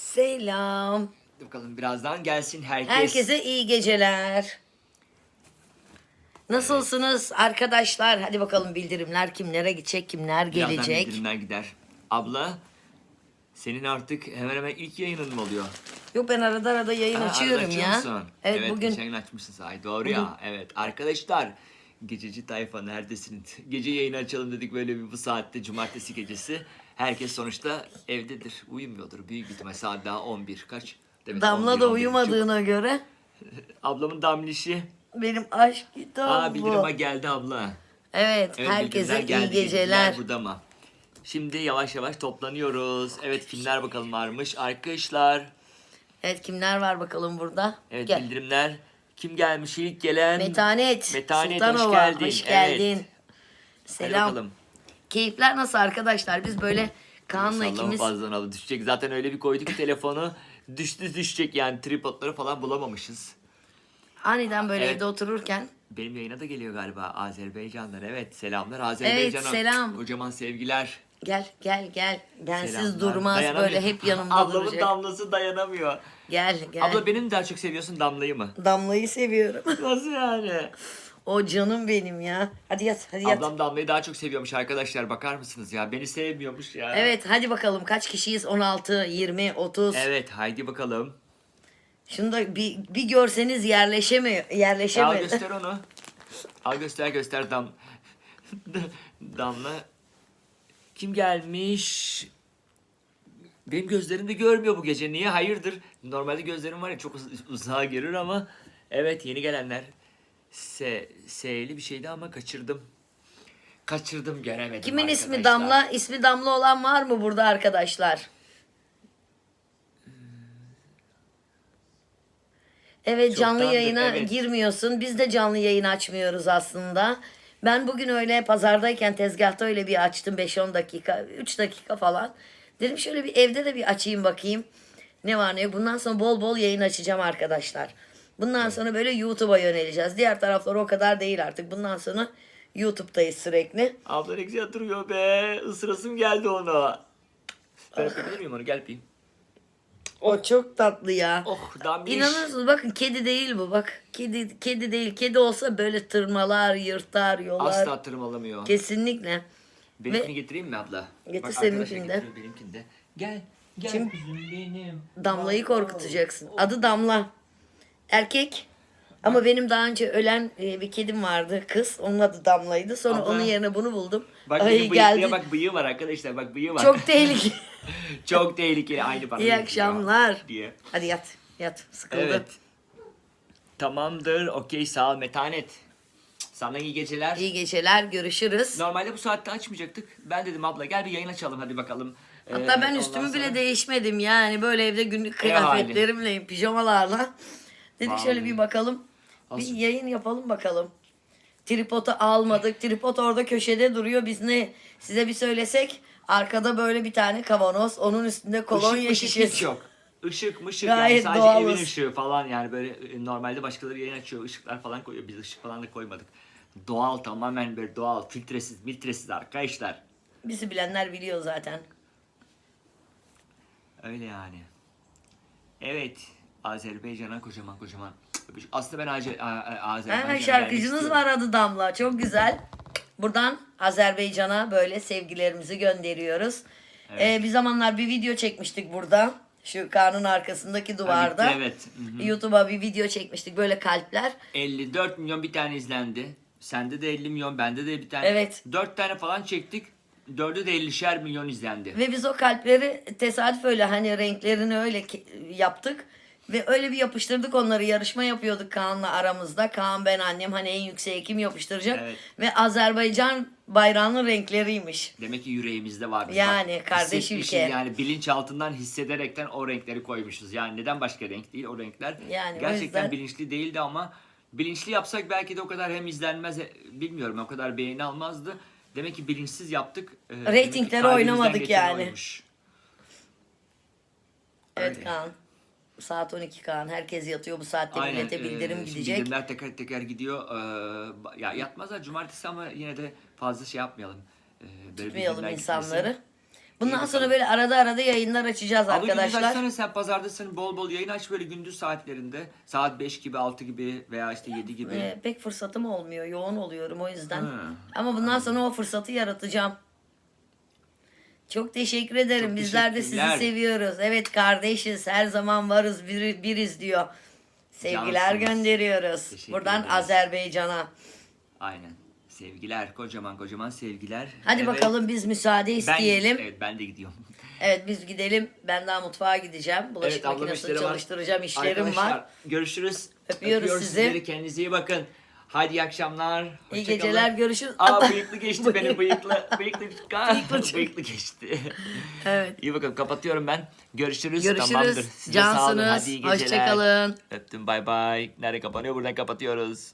Selam. Hadi bakalım birazdan gelsin herkes. Herkese iyi geceler. Nasılsınız arkadaşlar? Hadi bakalım bildirimler kimlere gidecek, kimler Birazdan gelecek. bildirimler gider. Abla senin artık hemen hemen ilk yayının mı oluyor? Yok ben arada arada yayın Ha, açıyorum arada açıyor ya. musun? Evet, bugün geçen gün açmışsın sahi doğru ya. Evet arkadaşlar gececi tayfa neredesiniz? Gece yayını açalım dedik böyle bir bu saatte cumartesi gecesi. Herkes sonuçta evdedir. Uyumuyordur. Büyük ihtimal saat daha 11 kaç? Demek Damla 11, da 11 uyumadığına göre buçuk. Ablamın damlişi. benim aşk kitabı. Aa bildirime geldi abla. Evet, Evet, herkese iyi geceler. Burada mı? Şimdi yavaş yavaş toplanıyoruz. Evet kimler bakalım varmış? Arkadaşlar. Evet kimler var bakalım burada? Evet Gel. bildirimler. Kim gelmiş ilk gelen? Metanet. Metanet, hoş Sultanova, geldin. Hoş Evet. geldin. Hadi Selam. bakalım. Keyifler nasıl arkadaşlar? Biz böyle Kaan'la Sallama ikimiz alı düşecek. Zaten öyle bir koyduk ki telefonu düştü düşecek yani tripodları falan bulamamışız. aniden böyle Evet. evde otururken Benim yayına da geliyor galiba Azerbaycanlar. Evet selamlar Azerbaycan'a. selam. Kocaman sevgiler. gel gel gel. Bensiz Selamlar. durmaz Dayanamıyor. böyle hep yanımda Ablamın duracak. damlası dayanamıyor. Gel gel. Abla beni mi daha çok seviyorsun Damla'yı mı? Damla'yı seviyorum. Nasıl yani? o canım benim ya. Hadi yat hadi yat. Ablam Damla'yı daha çok seviyormuş arkadaşlar bakar mısınız ya? Beni sevmiyormuş ya. Evet hadi bakalım kaç kişiyiz? 16, 20, 30. Evet haydi bakalım. Şunu da bir, bir görseniz yerleşemiyor. Al Yerleşemiyor. göster onu. Al göster göster Dam. Damla. Kim gelmiş? Benim gözlerim de görmüyor bu gece. Niye? Hayırdır? Normalde gözlerim var ya çok uz- uzağa görür ama. Evet yeni gelenler. S, S'li bir şeydi ama kaçırdım. Kaçırdım göremedim Kimin ismi arkadaşlar. Damla? İsmi Damla olan var mı burada arkadaşlar? Evet canlı Çoktandır, yayına evet. girmiyorsun. Biz de canlı yayın açmıyoruz aslında. Ben bugün öyle pazardayken tezgahta öyle bir açtım 5-10 dakika, 3 dakika falan. Dedim şöyle bir evde de bir açayım bakayım. Ne var ne yok. Bundan sonra bol bol yayın açacağım arkadaşlar. Bundan sonra böyle YouTube'a yöneleceğiz. Diğer taraflar o kadar değil artık. Bundan sonra YouTube'dayız sürekli. Abla ne güzel duruyor be. Isırasım geldi onu. Ben öpebilir miyim onu? Gel öpeyim. O çok tatlı ya. Oh damliş. İnanırsınız bakın kedi değil bu bak. Kedi kedi değil. Kedi olsa böyle tırmalar, yırtar, yolar. Asla tırmalamıyor. Kesinlikle. Benimkini getireyim mi abla? Getir Bak, seninkini de. getiriyor Benimkini de. Gel. Gel kuzum benim. Damlayı korkutacaksın. Adı Damla. Erkek. Ama benim daha önce ölen e, bir kedim vardı. Kız. Onun adı Damla'ydı. Sonra Abla. onun yerine bunu buldum. Bak Ay benim bıyıklıya geldi. bak bıyığı var arkadaşlar bak bıyığı var. Çok tehlikeli. Çok tehlikeli aynı bana İyi akşamlar. Diye. Hadi yat. Yat. Sıkıldı. Evet. Tamamdır. Okey sağ ol Metanet. Sana iyi geceler. İyi geceler. Görüşürüz. Normalde bu saatte açmayacaktık. Ben dedim abla gel bir yayın açalım hadi bakalım. Ee, Hatta ben ondan üstümü bile sonra- değişmedim yani böyle evde günlük Ev hali. kıyafetlerimle, pijamalarla. Dedik şöyle Vallahi. bir bakalım. Bir Olsun. yayın yapalım bakalım. Tripodu almadık. Tripod orada köşede duruyor. Biz ne size bir söylesek arkada böyle bir tane kavanoz. Onun üstünde kolonya Işık mışık hiç şişesi. yok. Işık mışık Gayet yani sadece doğalız. evin ışığı falan yani böyle e, normalde başkaları yayın açıyor ışıklar falan koyuyor biz ışık falan da koymadık. Doğal tamamen böyle doğal filtresiz miltresiz arkadaşlar. Bizi bilenler biliyor zaten. Öyle yani. Evet Azerbaycan'a kocaman kocaman. öpücük. Aslında ben Azer, Azerbaycan'a Ha, şarkıcınız var adı Damla. Çok güzel. Buradan Azerbaycan'a böyle sevgilerimizi gönderiyoruz. Evet. Ee, bir zamanlar bir video çekmiştik burada. Şu kanın arkasındaki duvarda. evet. Hı hı. YouTube'a bir video çekmiştik böyle kalpler. 54 milyon bir tane izlendi. Sende de 50 milyon, bende de bir tane. Evet. 4 tane falan çektik. Dördü de 50'şer milyon izlendi. Ve biz o kalpleri tesadüf öyle hani renklerini öyle yaptık. Ve öyle bir yapıştırdık onları. Yarışma yapıyorduk Kaan'la aramızda. Kaan ben annem hani en yükseğe kim yapıştıracak. Evet. Ve Azerbaycan bayrağının renkleriymiş. Demek ki yüreğimizde var. Yani bak, kardeş ülke. Yani bilinç altından hissederekten o renkleri koymuşuz. Yani neden başka renk değil o renkler. Yani Gerçekten yüzden- bilinçli değildi ama bilinçli yapsak belki de o kadar hem izlenmez bilmiyorum o kadar beğeni almazdı. Demek ki bilinçsiz yaptık. Ee, kalbimizden oynamadık yani. oymuş. Evet Öyle. Kaan. Saat 12 Kaan. Herkes yatıyor bu saatte Aynen. millete bildirim e, gidecek. Bildirimler teker teker gidiyor. Ee, ya yatmazlar cumartesi ama yine de fazla şey yapmayalım. Ee, Tutmayalım insanları. gitmesin. Bundan sonra böyle arada arada yayınlar açacağız Abi gündüz arkadaşlar. açsana sen pazardasın bol bol yayın aç böyle gündüz saatlerinde. Saat 5 gibi 6 gibi veya işte 7 gibi. Ee, pek fırsatım olmuyor. Yoğun oluyorum o yüzden. Ha. Ama bundan sonra o fırsatı yaratacağım. Çok teşekkür ederim. Çok Bizler de sizi seviyoruz. Evet kardeşiz. Her zaman varız. Bir, biriz diyor. Sevgiler Cansınız. gönderiyoruz. Teşekkür Buradan ederiz. Azerbaycan'a. Aynen. Sevgiler kocaman kocaman sevgiler. Hadi Evet. bakalım biz müsaade Ben, isteyelim. evet. evet ben de gidiyorum. biz gidelim. Ben daha mutfağa gideceğim. Bulaşık Evet, makinesini işleri var. çalıştıracağım. İşlerim Arkadaşlar var. görüşürüz. Öpüyoruz sizi. sizleri. Kendinize iyi bakın. Haydi iyi akşamlar. İyi hoşça geceler. kalın. Görüşürüz. Aa bıyıklı geçti benim bıyıklı. Bıyıklı, Bıyıklı- bıyıklı geçti. Evet. İyi bakalım kapatıyorum ben. Görüşürüz. Görüşürüz. Tamamdır. Size. Cansınız. Hadi iyi geceler. Hoşçakalın. Öptüm bay bay. Nerede kapanıyor? Buradan kapatıyoruz.